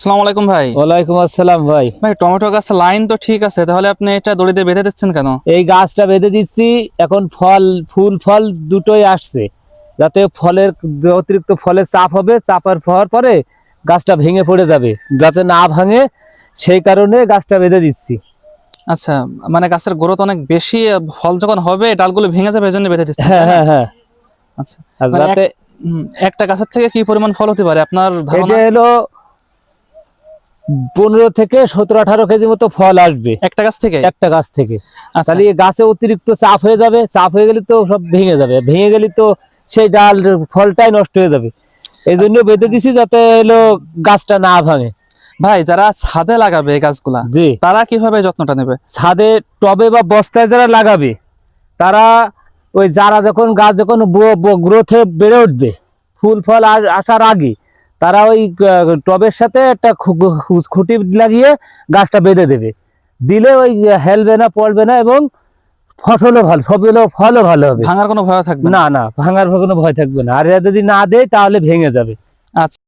আসসালামু আলাইকুম ভাই। ওয়ালাইকুম আসসালাম ভাই। ভাই টমেটো গাছের লাইন তো ঠিক আছে তাহলে আপনি এটা দড়ি দিয়ে বেঁধে দিচ্ছেন কেন? এই গাছটা বেঁধে দিচ্ছি এখন ফল ফুল ফল দুটোই আসছে। যাতে ফলের অতিরিক্ত ফলের চাপ হবে চাপার হওয়ার পরে গাছটা ভেঙে পড়ে যাবে। যাতে না ভাঙে সেই কারণে গাছটা বেঁধে দিচ্ছি। আচ্ছা মানে গাছের গ্রোথ অনেক বেশি ফল যখন হবে ডালগুলো ভেঙে যাবে এই জন্য বেঁধে দিচ্ছেন হ্যাঁ হ্যাঁ হ্যাঁ। আচ্ছা মানে যাতে একটা গাছের থেকে কি পরিমাণ ফল হতে পারে? আপনার ধারণা? এটা হলো পনেরো থেকে সতেরো আঠারো কেজি মতো ফল আসবে। একটা গাছ থেকে? একটা গাছ থেকে। আচ্ছা। তাহলে এই গাছে অতিরিক্ত চাপ হয়ে যাবে চাপ হয়ে গেলে তো সব ভেঙে যাবে। ভেঙে গেলে তো সেই ডাল ফলটাই নষ্ট হয়ে যাবে। এই জন্য আচ্ছা। বেঁধে দিছি যাতে এলো গাছটা না ভাঙে। ভাই যারা ছাদে লাগাবে এই গাছগুলা জি। তারা কীভাবে যত্নটা নেবে? ছাদে টবে বা বস্তায় যারা লাগাবে তারা ওই যারা যখন গাছ যখন গ্রোথে বেড়ে উঠবে ফুল ফল আস- আসার আগে তারা ওই টবের সাথে একটা খুঁটি লাগিয়ে গাছটা বেঁধে দেবে। দিলে ওই হেলবে না পড়বে না এবং ফসলও ভালো সবগুলো ফলও ভালো হবে। ভাঙার কোনো ভয় থাকবে না? না ভাঙার কোনো ভয় থাকবে না। আর যদি না দেয় তাহলে ভেঙে যাবে। আচ্ছা।